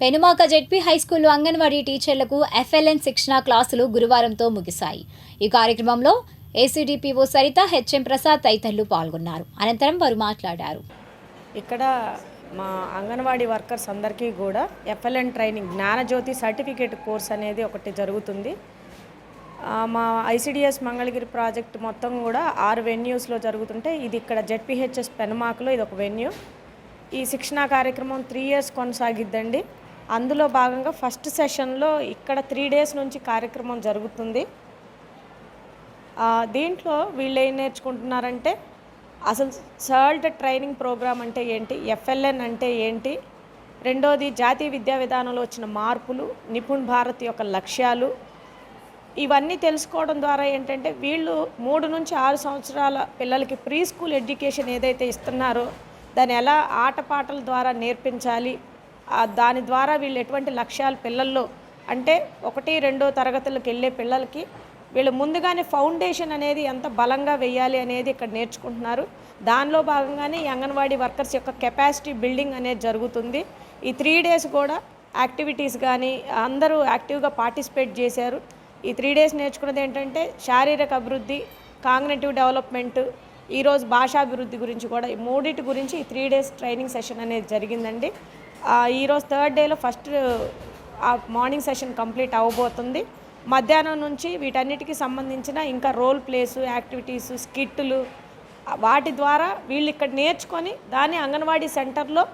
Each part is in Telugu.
పెనుమాక జెడ్పీ హైస్కూల్లో అంగన్వాడీ టీచర్లకు ఎఫ్ఎల్ఎన్ శిక్షణ క్లాసులు గురువారంతో ముగిశాయి. ఈ కార్యక్రమంలో ఏసీడీపీఓ సరిత హెచ్ఎం ప్రసాద్ తదితరులు పాల్గొన్నారు. అనంతరం వారు మాట్లాడారు. ఇక్కడ మా అంగన్వాడీ వర్కర్స్ అందరికీ కూడా FLN training Gnanajyothi certificate course అనేది ఒకటి జరుగుతుంది. మా ఐసిడిఎస్ మంగళగిరి ప్రాజెక్ట్ మొత్తం కూడా ఆరు వెన్యూస్లో జరుగుతుంటే ఇది ఇక్కడ జెడ్పిహెచ్ఎస్ పెనుమాకులో ఇది ఒక వెన్యూ. ఈ శిక్షణా కార్యక్రమం త్రీ ఇయర్స్ కొనసాగిద్దండి. అందులో భాగంగా ఫస్ట్ సెషన్లో ఇక్కడ త్రీ డేస్ నుంచి కార్యక్రమం జరుగుతుంది. దీంట్లో వీళ్ళు ఏం నేర్చుకుంటున్నారంటే అసలు సర్ల్డ్ ట్రైనింగ్ ప్రోగ్రామ్ అంటే ఏంటి ఎఫ్ఎల్ఎన్ అంటే ఏంటి రెండోది జాతీయ విద్యా విధానంలో వచ్చిన మార్పులు నిపుణ్ భారత్ యొక్క లక్ష్యాలు. ఇవన్నీ తెలుసుకోవడం ద్వారా ఏంటంటే వీళ్ళు మూడు నుంచి ఆరు సంవత్సరాల పిల్లలకి ప్రీ స్కూల్ ఎడ్యుకేషన్ ఏదైతే ఇస్తున్నారో దాన్ని ఎలా ఆటపాటల ద్వారా నేర్పించాలి దాని ద్వారా వీళ్ళు ఎటువంటి లక్ష్యాలు పిల్లల్లో అంటే ఒకటి రెండో తరగతులకు వెళ్ళే పిల్లలకి వీళ్ళు ముందుగానే ఫౌండేషన్ అనేది ఎంత బలంగా వేయాలి అనేది ఇక్కడ నేర్చుకుంటున్నారు. దానిలో భాగంగానే ఈ అంగన్వాడీ వర్కర్స్ యొక్క కెపాసిటీ బిల్డింగ్ అనేది జరుగుతుంది. ఈ త్రీ డేస్ కూడా యాక్టివిటీస్ కానీ అందరూ యాక్టివ్గా పార్టిసిపేట్ చేశారు. ఈ త్రీ డేస్ నేర్చుకున్నది ఏంటంటే శారీరక అభివృద్ధి కాగ్నేటివ్ డెవలప్మెంట్ ఈరోజు భాషాభివృద్ధి గురించి కూడా ఈ మూడింటి గురించి ఈ త్రీ డేస్ ట్రైనింగ్ సెషన్ అనేది జరిగిందండి. ఈరోజు థర్డ్ డేలో ఫస్ట్ ఆ మార్నింగ్ సెషన్ కంప్లీట్ అవ్వబోతుంది మధ్యాహ్నం నుంచి వీటన్నిటికీ సంబంధించిన ఇంకా రోల్ ప్లేస్ యాక్టివిటీస్ స్కిట్లు వాటి ద్వారా వీళ్ళు ఇక్కడ నేర్చుకొని దాన్ని అంగన్వాడీ సెంటర్లో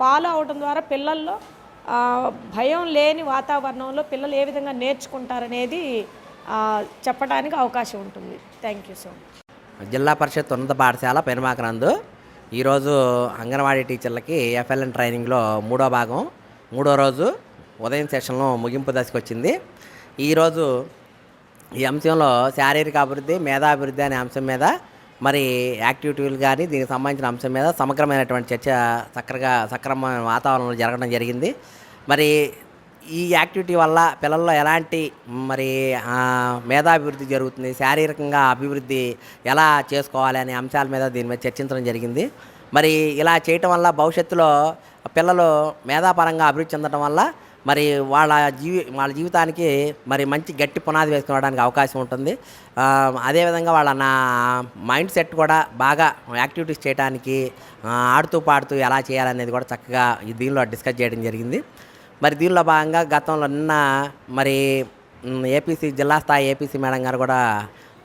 ఫాలో అవడం ద్వారా పిల్లల్లో భయం లేని వాతావరణంలో పిల్లలు ఏ విధంగా నేర్చుకుంటారనేది చెప్పడానికి అవకాశం ఉంటుంది. Thank you so much. Zilla Parishad ఉన్నత పాఠశాల పెనుమాకనందు ఈరోజు అంగన్వాడీ టీచర్లకి ఎఫ్ఎల్ఎన్ ట్రైనింగ్లో మూడో భాగం. మూడో రోజు ఉదయం సెషన్లో ముగింపు దశకు వచ్చింది ఈరోజు ఈ అంశంలో శారీరక అభివృద్ధి మేధాభివృద్ధి అనే అంశం మీద మరి యాక్టివిటీలు కానీ దీనికి సంబంధించిన అంశం మీద సమగ్రమైనటువంటి చర్చ చక్కగా సక్రమమైన వాతావరణంలో జరగడం జరిగింది. మరి ఈ యాక్టివిటీ వల్ల పిల్లల్లో ఎలాంటి మరి మేధాభివృద్ధి జరుగుతుంది శారీరకంగా అభివృద్ధి ఎలా చేసుకోవాలి అనే అంశాల మీద దీని మీద చర్చించడం జరిగింది. మరి ఇలా చేయటం వల్ల భవిష్యత్తులో పిల్లలు మేధాపరంగా అభివృద్ధి చెందడం వల్ల మరి వాళ్ళ జీవి వాళ్ళ జీవితానికి మరి మంచి గట్టి పునాది వేసుకోవడానికి అవకాశం ఉంటుంది. అదేవిధంగా వాళ్ళ నా మైండ్ సెట్ కూడా బాగా యాక్టివిటీస్ చేయడానికి ఆడుతూ పాడుతూ ఎలా చేయాలనేది కూడా చక్కగా దీనిలో డిస్కస్ చేయడం జరిగింది. మరి దీనిలో భాగంగా గతంలో నిన్న మరి ఏపీసీ జిల్లా స్థాయి ఏపీసీ మేడం గారు కూడా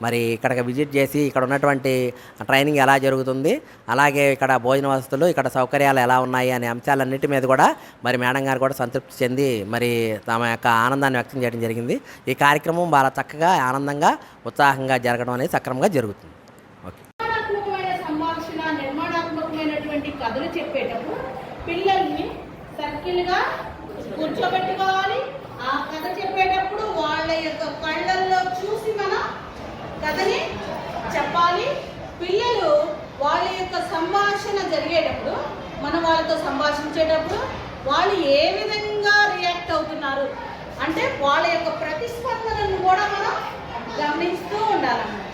మరి ఇక్కడికి విజిట్ చేసి ఇక్కడ ఉన్నటువంటి ట్రైనింగ్ ఎలా జరుగుతుంది అలాగే ఇక్కడ భోజన వసతులు ఇక్కడ సౌకర్యాలు ఎలా ఉన్నాయి అనే అంశాలన్నిటి మీద కూడా మరి మేడం గారు కూడా సంతృప్తి చెంది మరి తమ యొక్క ఆనందాన్ని వ్యక్తం చేయడం జరిగింది. ఈ కార్యక్రమం చాలా చక్కగా ఆనందంగా ఉత్సాహంగా జరగడం అనేది సక్రమంగా జరుగుతుంది. ఓకే. పిల్లల్ని సర్కిల్గా కూర్చోబెట్టుకోవాలి. ఆ కథ చెప్పేటప్పుడు వాళ్ళ యొక్క కళ్ళల్లో చూసి మనం కథని చెప్పాలి. పిల్లలు వాళ్ళ యొక్క సంభాషణ జరిగేటప్పుడు మనం వాళ్ళతో సంభాషించేటప్పుడు వాళ్ళు ఏ విధంగా రియాక్ట్ అవుతున్నారు? అంటే వాళ్ళ యొక్క ప్రతిస్పందనను కూడా మనం గమనిస్తూ ఉండాలన్నమాట.